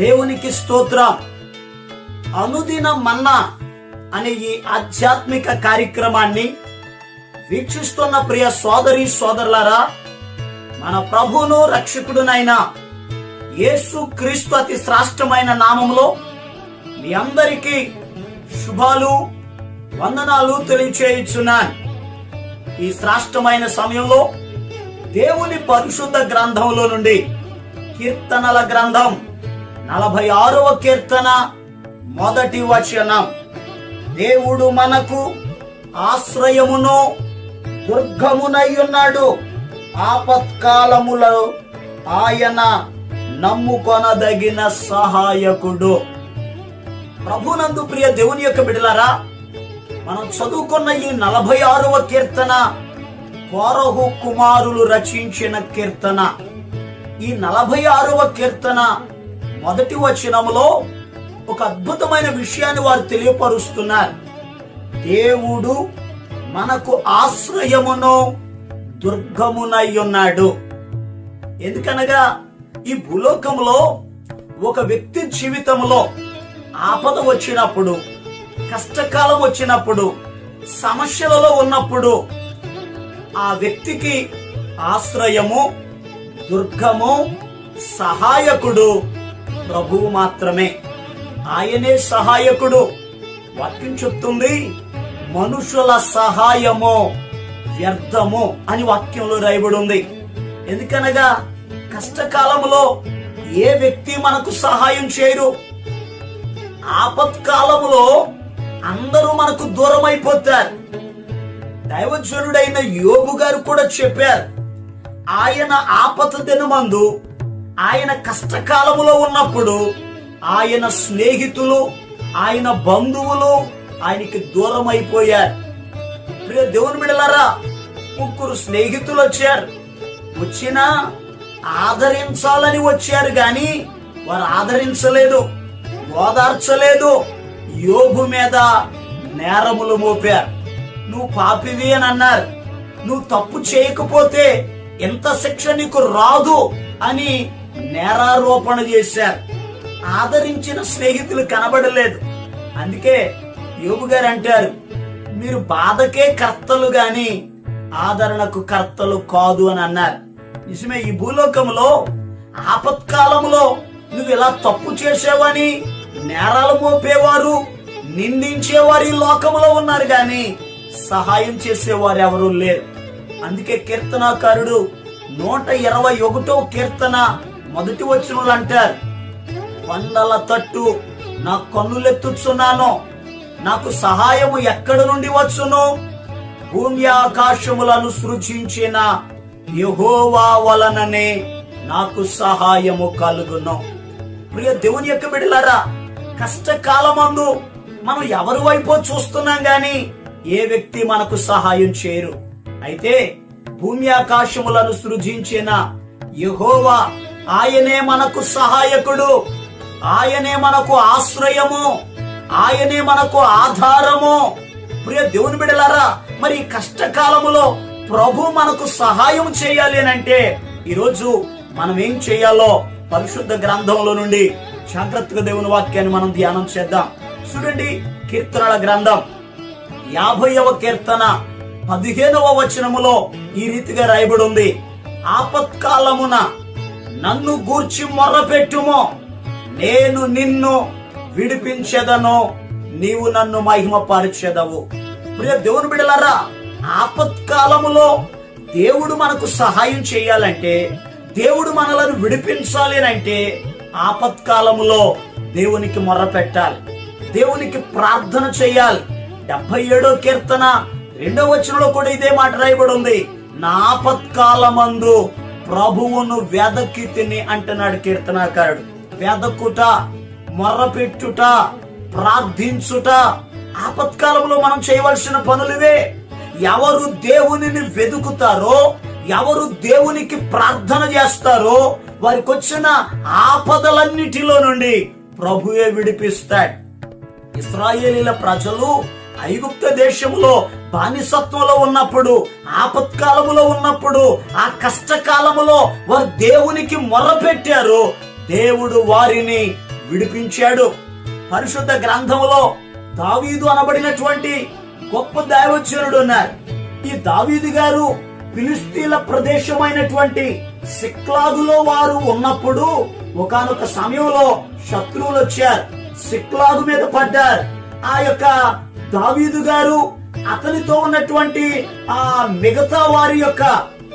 దేవునికి స్తోత్రం. అనుదిన మన్నా అనే ఈ ఆధ్యాత్మిక కార్యక్రమాన్ని వీక్షిస్తున్న ప్రియ సోదరి సోదరులారా మన ప్రభును రక్షకుడునైన యేసు క్రీస్తు అతి శ్రాష్టమైన నామంలో మీ అందరికీ శుభాలు వందనాలు తెలియచేయుచున్నాను. ఈ శ్రాష్టమైన సమయంలో దేవుని పరిశుద్ధ గ్రంథంలో నుండి కీర్తనల గ్రంథం నలభై ఆరవ కీర్తన మొదటి వచనం. దేవుడు మనకు ఆశ్రయమును దుర్గమునయ్యున్నాడు. ఆపత్కాలములో ఆయన నమ్ముకొనదగిన సహాయకుడు. ప్రభునందు ప్రియ దేవుని యొక్క బిడలారా మనం చదువుకున్న ఈ నలభై ఆరవ కీర్తన కోరహు కుమారులు రచించిన కీర్తన. ఈ నలభై ఆరవ కీర్తన మొదటి వచనములో ఒక అద్భుతమైన విషయాన్ని వారు తెలియపరుస్తున్నారు. దేవుడు మనకు ఆశ్రయమును దుర్గమునై ఉన్నాడు ఎందుకనగా ఈ భూలోకంలో ఒక వ్యక్తి జీవితంలో ఆపద వచ్చినప్పుడు కష్టకాలం వచ్చినప్పుడు సమస్యలలో ఉన్నప్పుడు ఆ వ్యక్తికి ఆశ్రయము దుర్గము సహాయకుడు ప్రభువు మాత్రమే. ఆయనే సహాయకుడు. వాక్యం చెప్తుంది మనుషుల సహాయము వ్యర్థము అని వాక్యంలో రాయబడి ఉంది ఎందుకనగా కష్టకాలములో ఏ వ్యక్తి మనకు సహాయం చేయరు ఆపత్కాలంలో అందరూ మనకు దూరం అయిపోతారు దైవజనుడైన యోగు గారు కూడా చెప్పారు ఆయన ఆపత దినమందు ఆయన కష్టకాలములో ఉన్నప్పుడు ఆయన స్నేహితులు ఆయన బంధువులు ఆయనకి దూరం అయిపోయారు ప్రియ దేవుని బిడలారా ముగ్గురు స్నేహితులు వచ్చారు. వచ్చినా ఆదరించాలని వచ్చారు గాని వారు ఆదరించలేదు ఓదార్చలేదు. యోగు మీద నేరములు మోపారు. నువ్వు పాపివి అని అన్నారు. నువ్వు తప్పు చేయకపోతే ఎంత శిక్ష నీకు రాదు అని నేరారోపణ చేశారు. ఆదరించిన స్నేహితులు కనబడలేదు. అందుకే యోగు గారు అంటారు మీరు బాధకే కర్తలు గాని ఆదరణకు కర్తలు కాదు అని అన్నారు. నిజమే ఈ భూలోకంలో ఆపత్కాలంలో నువ్వు ఇలా తప్పు చేసేవని నేరాలు మోపేవారు నిందించేవారు ఈ లోకంలో ఉన్నారు గాని సహాయం చేసేవారు ఎవరూ లేరు. అందుకే కీర్తనాకారుడు నూట ఇరవై ఒకటో కీర్తన మొదటి వచనంలో అంటారు కొండల తట్టు నా కన్నులెత్తుచున్నాను. నాకు సహాయము ఎక్కడి నుండి వచ్చును? భూమి ఆకాశములను సృజించిన యహోవా వలననే నాకు సహాయము కలుగును. ప్రియ దేవుని యొక్క బిడలారా కష్టకాలమందు మనం ఎవరి వైపు చూస్తున్నాం గాని ఏ వ్యక్తి మనకు సహాయం చేయరు. అయితే భూమి ఆకాశములను సృజించిన యహోవా ఆయనే మనకు సహాయకుడు. ఆయనే మనకు ఆశ్రయము. ఆయనే మనకు ఆధారము. ప్రియ దేవుని బిడలారా మరి కష్టకాలములో ప్రభు మనకు సహాయం చేయాలి అని అంటే ఈరోజు మనం ఏం చేయాలో పరిశుద్ధ గ్రంథంలో నుండి జాగ్రత్తగా దేవుని వాక్యాన్ని మనం ధ్యానం చేద్దాం. చూడండి కీర్తనల గ్రంథం. యాభైవ కీర్తన పదిహేనవ వచనములో ఈ రీతిగా రాయబడి ఉంది. ఆపత్కాలమున నన్ను గూర్చి మొర్రపెట్టుము నేను నిన్ను విడిపించెదను. నీవు నన్ను మహిమపరిచెదవు. ప్రియ దేవుని బిడలరా ఆపత్కాలములో దేవుడు మనకు సహాయం చేయాలంటే దేవుడు మనలను విడిపించాలి అంటే ఆపత్కాలములో దేవునికి మొర్ర పెట్టాలి దేవునికి ప్రార్థన చేయాలి. డెబ్బై ఏడో కీర్తన రెండో వచనంలో కూడా ఇదే మాట రాయబడి ఉంది. నా ఆపత్కాలమందు ప్రభువును వెదకి తిని అంటున్నాడు కీర్తనాకారుడు. వెదకుట మొర్రపెట్టుట ప్రార్థించుట ఆపత్కాలంలో మనం చేయవలసిన పనులువే ఎవరు దేవునిని వెదుకుతారో ఎవరు దేవునికి ప్రార్థన చేస్తారో వారికి వచ్చిన ఆపదలన్నిటిలో నుండి ప్రభువే విడిపిస్తాడు. ఇస్రాయేలీల ప్రజలు ఐగుప్త దేశంలో బానిసత్వంలో ఉన్నప్పుడు ఆపత్కాలములో ఉన్నప్పుడు ఆ కష్టకాలములో వారు దేవునికి మొరపెట్టారు. దేవుడు వారిని విడిపించాడు. పరిశుద్ధ గ్రంథములో దావీదు అనబడినటువంటి గొప్ప దైవచనుడు ఉన్నారు. ఈ దావీదు గారు ఫిలిస్తీన్ల ప్రదేశమైనటువంటి సిక్లాదులో వారు ఉన్నప్పుడు ఒకానొక సమయంలో శత్రువులు వచ్చారు. సిక్లాదు మీద పడ్డారు. ఆ యొక్క దావీదు గారు అతనితో ఉన్నటువంటి ఆ మిగతా వారి యొక్క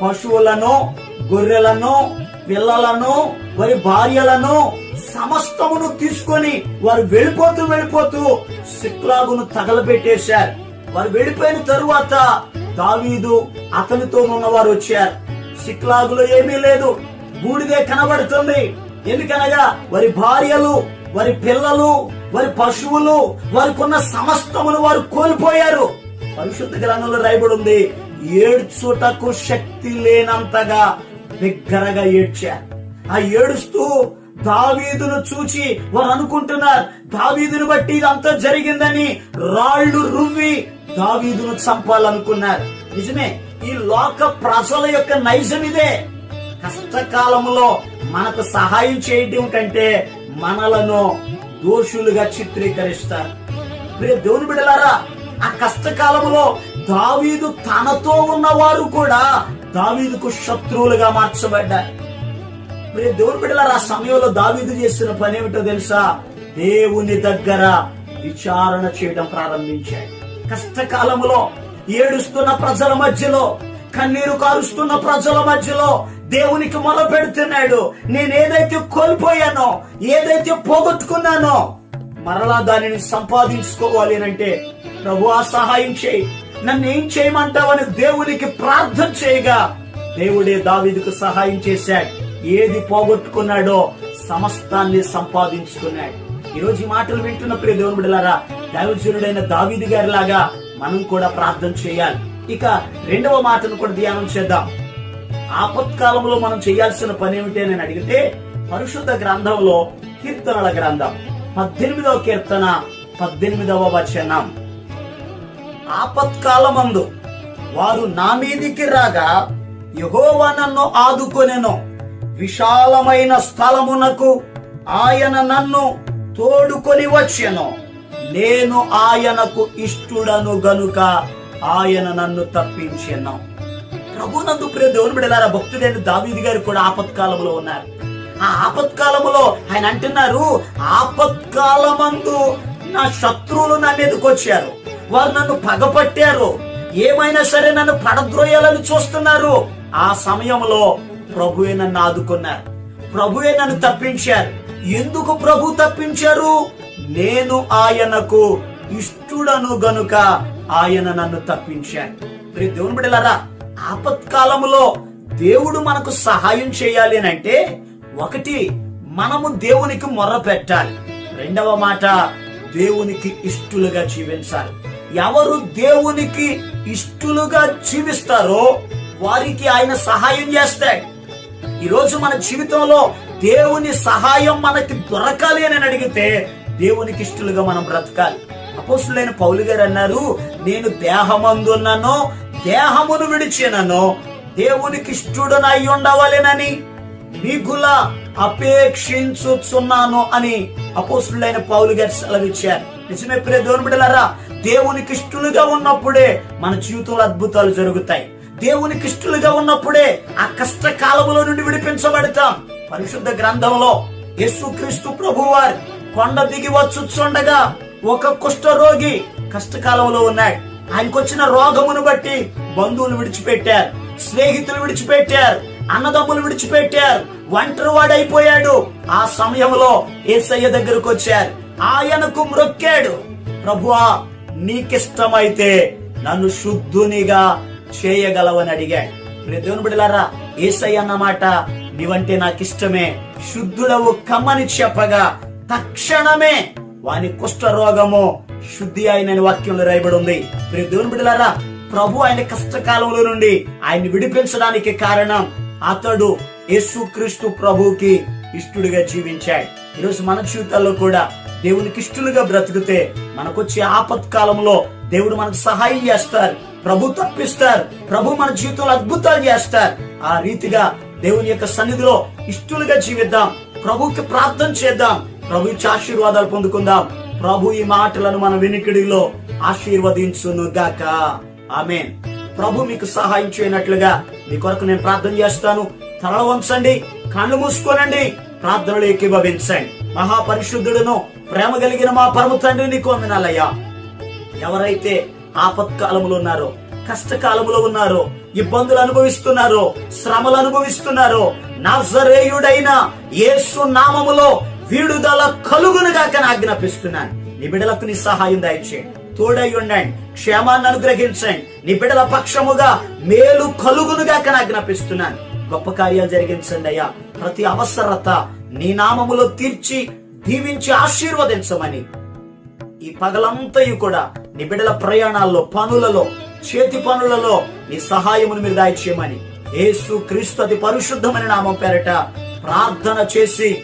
పశువులను గొర్రెలను పిల్లలను వారి భార్యలను సమస్తమును తీసుకొని వారు వెళ్ళిపోతూ వెళ్ళిపోతూ సిక్లాగును తగలబెట్టేశారు. వారు వెళ్ళిపోయిన తరువాత దావీదు అతనితో ఉన్నవారు వచ్చారు. సిక్లాగులో ఏమీ లేదు. బూడిదే కనబడుతుంది. ఎందుకనగా వారి భార్యలు వారి పిల్లలు వారి పశువులు వారికున్న సమస్తమును వారు కోల్పోయారు. పరిశుద్ధ గ్రంథంలో రాయబడి ఉంది ఏడ్చుటకు శక్తి లేనంతగా బిగ్గరగా ఏడ్చారు ఆ ఏడుస్తూ దావీదును చూచి వారు అనుకుంటున్నారు దావీదును బట్టి ఇదంతా జరిగిందని రాళ్ళు రువ్వి దావీదును చంపాలనుకున్నారు. నిజమే ఈ లోక ప్రజల యొక్క నైజం ఇదే. కష్టకాలములో మనకు సహాయం చేయటం కంటే మనలను దోషులుగా చిత్రీకరిస్తారు. మీరు దేవుని బిడలారా ఆ కష్టకాలములో దావీదు తనతో ఉన్నవారు కూడా దావీదుకు శత్రువులుగా మార్చబడ్డారు. ప్రియ దేవుని బిడ్డలారా ఆ సమయంలో దావీదు చేసిన పని ఏమిటో తెలుసా? దేవుని దగ్గర విచారణ చేయడం ప్రారంభించాడు. కష్టకాలములో ఏడుస్తున్న ప్రజల మధ్యలో కన్నీరు కారుస్తున్న ప్రజల మధ్యలో దేవునికి మొర పెడుతున్నాడు నేను ఏదైతే కోల్పోయానో ఏదైతే పోగొట్టుకున్నానో మరలా దానిని సంపాదించుకోవాలి అంటే ప్రభు సహాయం చేయి. నన్ను ఏం చేయమంటావని దేవునికి ప్రార్థన చేయగా దేవుడే దావీదుకు సహాయం చేశాడు. ఏది పోగొట్టుకున్నాడో సమస్తాన్ని సంపాదించుకున్నాడు. ఈ రోజు ఈ మాటలు వింటున్న ప్రియ దేవుని బిడ్డలారా దైవజనుడైన దావీదు గారి లాగా మనం కూడా ప్రార్థన చేయాలి. ఇక రెండవ మాటను కూడా ధ్యానం చేద్దాం. ఆపత్కాలంలో మనం చేయాల్సిన పని ఏమిటి అని అడిగితే పరిశుద్ధ గ్రంథంలో కీర్తనల గ్రంథం పద్దెనిమిదవ కీర్తన పద్దెనిమిదవ వచనం. ఆపత్కాలమందు వారు నా మీదికి రాగా యహోవా నన్ను ఆదుకొనెను. విశాలమైన స్థలమునకు ఆయన నన్ను తోడుకొని వచ్చెను. నేను ఆయనకు ఇష్టుడను గనుక ఆయన నన్ను తప్పించెను. ప్రభునందు ప్రియ దేవుని బిడలారా భక్తుడైన దావీది గారు కూడా ఆపత్కాలంలో ఉన్నారు. ఆ ఆపత్కాలములో ఆయన అంటున్నారు ఆపత్కాలమందు నా శత్రువులు నా మీదకి వచ్చారు. వారు నన్ను పగపట్టారు. ఏమైనా సరే నన్ను పడద్రోయాలని చూస్తున్నారు. ఆ సమయంలో ప్రభువే నన్ను ఆదుకున్నారు. ప్రభువే నన్ను తప్పించారు. ఎందుకు ప్రభు తప్పించారు? నేను ఆయనకు ఇష్టుడను గనుక ఆయన నన్ను తప్పించాడు. మరి దేవుని బిడ్డలారా ఆపత్కాలములో దేవుడు మనకు సహాయం చేయాలి అని అంటే ఒకటి మనము దేవునికి మొర్ర పెట్టాలి. రెండవ మాట దేవునికి ఇష్టలుగా జీవించాలి. ఎవరు దేవునికి ఇష్టలుగా జీవిస్తారో వారికి ఆయన సహాయం చేస్తాడు. ఈరోజు మన జీవితంలో దేవుని సహాయం మనకి దొరకాలి అని అడిగితే దేవునికి ఇష్టలుగా మనం బ్రతకాలి. అపోసులైన పౌలు గారు అన్నారు నేను దేహమందున్నాను దేహమును విడిచినను దేవునికి ఇష్టడునై ఉండవలెనని మిగుల అపేక్షించుచున్నాను అని అపోసులైన పౌలు గారు సెలవిచ్చారు. నిజమే ప్రియ దేవుని బిడ్డలారా దేవునికి ఇష్టలుగా ఉన్నప్పుడే మన జీవితంలో అద్భుతాలు జరుగుతాయి. దేవునికి ఇష్టలుగా ఉన్నప్పుడే ఆ కష్ట కాలములో నుండి విడిపించబడతాం. పరిశుద్ధ గ్రంథంలో యేసుక్రీస్తు ప్రభువారు కొండ దిగి వచ్చుచుండగా ఒక కుష్ఠ రోగి కష్టకాలంలో ఉన్నాడు. ఆయనకు వచ్చిన రోగమును బట్టి బంధువులు విడిచిపెట్టారు స్నేహితులు విడిచిపెట్టారు అన్నదమ్ములు విడిచిపెట్టారు ఒంటరి వాడైపోయాడు ఆ సమయంలో ఏసయ్య దగ్గరకు వచ్చారు ఆయనకు మ్రొక్కాడు. ప్రభువా నీకిష్టమైతే నన్ను శుద్ధునిగా చేయగలవని అడిగాడు. ప్రియ దేవుని బిడలారా ఏసయ్య అన్నమాట నీవంటే నాకు ఇష్టమే శుద్ధుడవు కమ్మని చెప్పగా తక్షణమే వాని కుష్ఠ రోగము శుద్ధి అయిన వాక్యంలో రాయబడి ఉంది. మీరు దేవుని బిడ్డలారా ప్రభు ఆయన కష్టకాలంలో నుండి ఆయన్ని విడిపించడానికి కారణం అతడు యేసుక్రీస్తు ప్రభుకి ఇష్టుడిగా జీవించాడు. ఈరోజు మన జీవితాల్లో కూడా దేవునికి ఇష్టలుగా బ్రతికితే మనకొచ్చే ఆపత్కాలంలో దేవుడు మనకు సహాయం చేస్తారు ప్రభు తప్పిస్తారు ప్రభు మన జీవితంలో అద్భుతాలు చేస్తారు. ఆ రీతిగా దేవుని యొక్క సన్నిధిలో ఇష్టలుగా జీవిద్దాం ప్రభుకి ప్రార్థన చేద్దాం ప్రభు ఇచ్చే ఆశీర్వాదాలు పొందుకుందాం. ప్రభు ఈ మాటలను మన వినికిడిలో ఆశీర్వదించును గాక ఆమెన్. ప్రభు మీకు సహాయం చేయనట్లుగా మీ కొరకు నేను ప్రార్థన చేస్తాను. తల వంచండి కళ్ళు మూసుకోనండి ప్రార్థనలు ఏకీభవించండి మహాపరిశుద్ధుడును ప్రేమ కలిగిన మా పరమ తండ్రి నీకు వందనాలయ్యా. ఎవరైతే ఆపత్కాలములో ఉన్నారో కష్టకాలములో ఉన్నారో ఇబ్బందులు అనుభవిస్తున్నారో శ్రమలు అనుభవిస్తున్నారో నజరేయుడైన యేసు నామములో విడుదల కలుగునుగాక ఆజ్ఞాపిస్తున్నాను. నీ బిడ్డలకు నీ సహాయం దయచేయండి. తోడై ఉండండి. క్షేమాన్ని అనుగ్రహించండి. నీ బిడ్డల పక్షముగా మేలు కలుగునుగాక ఆజ్ఞాపిస్తున్నాను. గొప్ప కార్యాలు జరిగించండి అయ్యా. ప్రతి అవసరత నీ నామములో తీర్చి దీవించి ఆశీర్వదించమని. ఈ పగలంతయు కూడా నీ బిడ్డల ప్రయాణాల్లో పనులలో చేతి పనులలో నీ సహాయమును మీరు దాయిచేయమని. ఏసు క్రీస్తు అతి పరిశుద్ధమైన నామం పేరట ప్రార్థన చేసి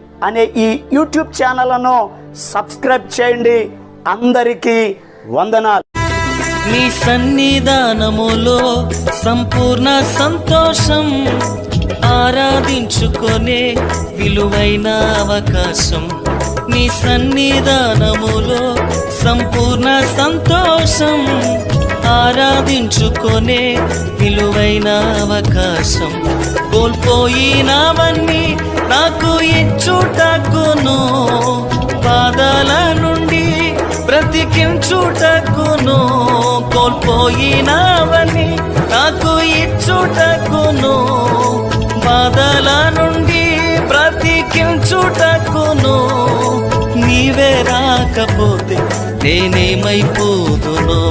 అనే ఈ యూట్యూబ్ ఛానల్ను సబ్స్క్రైబ్ చేయండి. అందరికీ వందనాలు. మీ సన్నిధానములో సంపూర్ణ సంతోషం ఆరాధించుకునే విలువైన అవకాశం. నీ సన్నిధానములో సంపూర్ణ సంతోషం ఆరాధించుకొనే విలువైన అవకాశం. కోల్పోయినవన్నీ నాకు ఇచ్చుటకును. బాధల నుండి బ్రతికించుటకును. కోల్పోయినవన్నీ నాకు ఇచ్చుటకును. బాధల నుండి బ్రతికించుటకును. నీవే రాకపోతే నేనేమైపోదును?